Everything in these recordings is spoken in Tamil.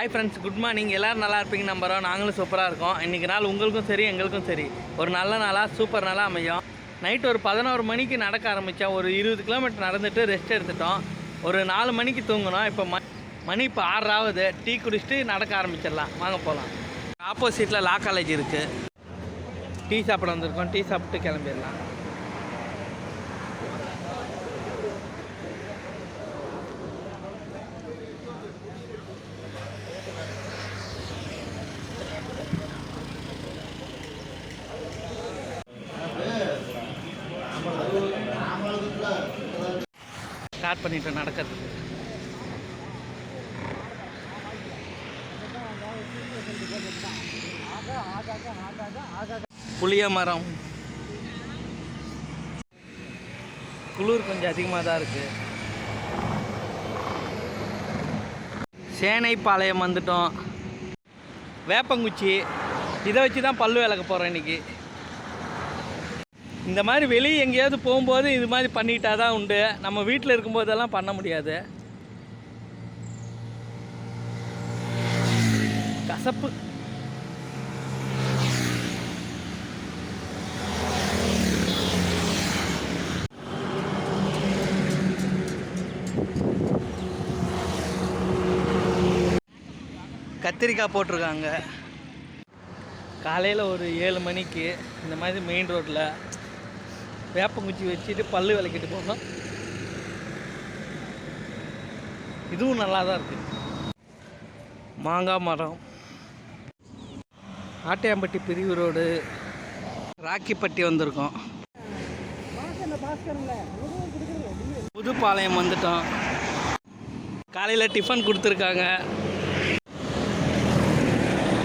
ஹாய் ஃப்ரெண்ட்ஸ் குட் மார்னிங் எல்லோரும் நல்லா இருப்பீங்க நம்புகிறோம் நாங்களும் சூப்பராக இருக்கோம். இன்றைக்கி நாள் உங்களுக்கும் சரி எங்களுக்கும் சரி. ஒரு நல்ல நாளாக சூப்பர் நாளாக அமையும். நைட் ஒரு பதினோரு மணிக்கு நடக்க ஆரம்பித்தோம் ஒரு இருபது கிலோமீட்டர் நடந்துட்டு ரெஸ்ட் எடுத்துட்டோம். ஒரு நாலு மணிக்கு தூங்கினோம். இப்போ ம மணி இப்போ ஆறாவது டீ குடிச்சிட்டு நடக்க ஆரம்பிச்சிடலாம். வாங்க போகலாம் ஆப்போசிட்டில் லா காலேஜ் இருக்குது டீ சாப்பிட வந்திருக்கோம். டீ சாப்பிட்டு கிளம்பிடலாம். ஸ்டார்ட் பண்ணிட்டோம் நடக்கிறதுக்கு. புளிய மரம். குளிர் கொஞ்சம் அதிகமாக தான் இருக்குது சேனைப்பாளையம் வந்துட்டோம். வேப்பங்குச்சி. இதை வச்சு தான் பல்லு விளக்க போகிறேன் இன்றைக்கி இந்த மாதிரி வெளியே எங்கேயாவது போகும்போது இது மாதிரி பண்ணிட்டா தான் உண்டு. நம்ம வீட்டில் இருக்கும்போதெல்லாம் பண்ண முடியாது. கசப்பு. கத்திரிக்காய் போட்டிருக்காங்க. காலையில் ஒரு ஏழு மணிக்கு இந்த மாதிரி மெயின் ரோட்டில் வேப்பங்குச்சி வச்சுட்டு பல்லு விளக்கிட்டு போனோம். இதுவும் நல்லா தான் இருக்குது மாங்காய் மரம். ஆட்டையாம்பட்டி பிரிவு ரோடு. ராக்கிப்பட்டி வந்திருக்கோம். புதுப்பாளையம் வந்துட்டோம். காலையில் டிஃபன் கொடுத்துருக்காங்க.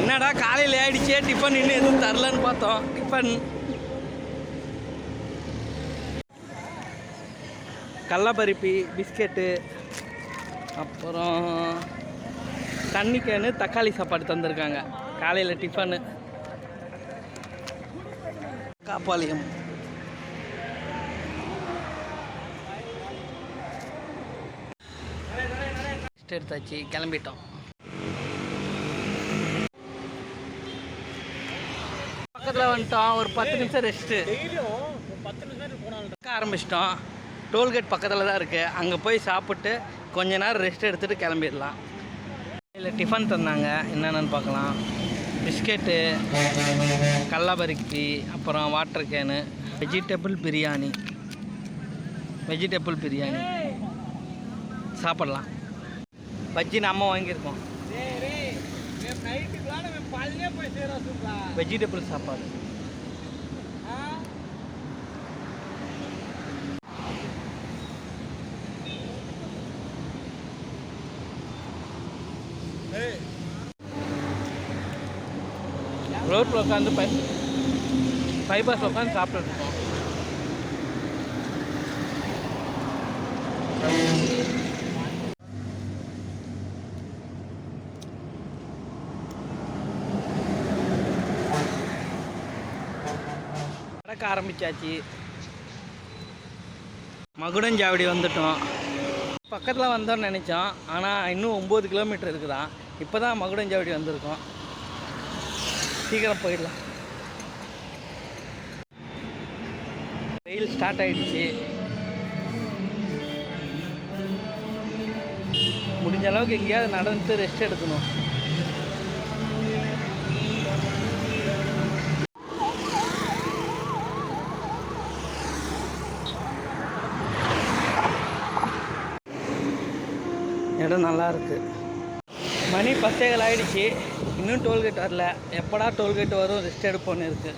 என்னடா காலையில் ஆயிடுச்சே டிஃபன் இன்னும் எதுவும் தரலன்னு பார்த்தோம். டிஃபன். கடலப்பருப்பி பிஸ்கெட்டு அப்புறம் தண்ணி கேனு தக்காளி சாப்பாடு தந்திருக்காங்க. காலையில் டிஃபனு. காப்பாளையம். ரெஸ்ட் எடுத்தாச்சு கிளம்பிட்டோம். பக்கத்தில் வந்துட்டோம் ஒரு பத்து நிமிஷம் ரெஸ்ட்டு ஆரம்பிச்சிட்டோம். டோல்கேட் பக்கத்தில் தான் இருக்குது அங்கே போய் சாப்பிட்டு கொஞ்ச நேரம் ரெஸ்ட் எடுத்துகிட்டு கிளம்பிடலாம். இல்லை டிஃபன் தந்தாங்க. என்னென்னு பார்க்கலாம். பிஸ்கெட்டு கடலபருப்பி அப்புறம் water can vegetable biryani. Vegetable biryani. சாப்பிட்லாம். பஜ்ஜி நம்ம வாங்கியிருக்கோம். வெஜிடபிள் சாப்பாடு. ரோட்டில் உட்காந்து பை பைபாஸ் உட்காந்து சாப்பிட்டுருக்கோம் நடக்க ஆரம்பிச்சாச்சு. மகுடஞ்சாவடி வந்துட்டோம். பக்கத்தில் வந்தோம்னு நினச்சோம். ஆனால் இன்னும் ஒம்பது கிலோமீட்டர் இருக்குதான். இப்போ தான் மகுடஞ்சாவடி வந்திருக்கோம். சீக்கிரம் போயிடலாம். வெயில் ஸ்டார்ட் ஆயிடுச்சு. முடிஞ்ச அளவுக்கு எங்கேயாவது நடந்துட்டு ரெஸ்ட் எடுக்கணும். இடம் நல்லா இருக்குது மணி பத்தேகள் ஆகிடுச்சு இன்னும் டோல்கேட் வரல. எப்படா டோல்கேட் வரும்? ரெஸ்ட் எடுப்போன்னு இருக்கு.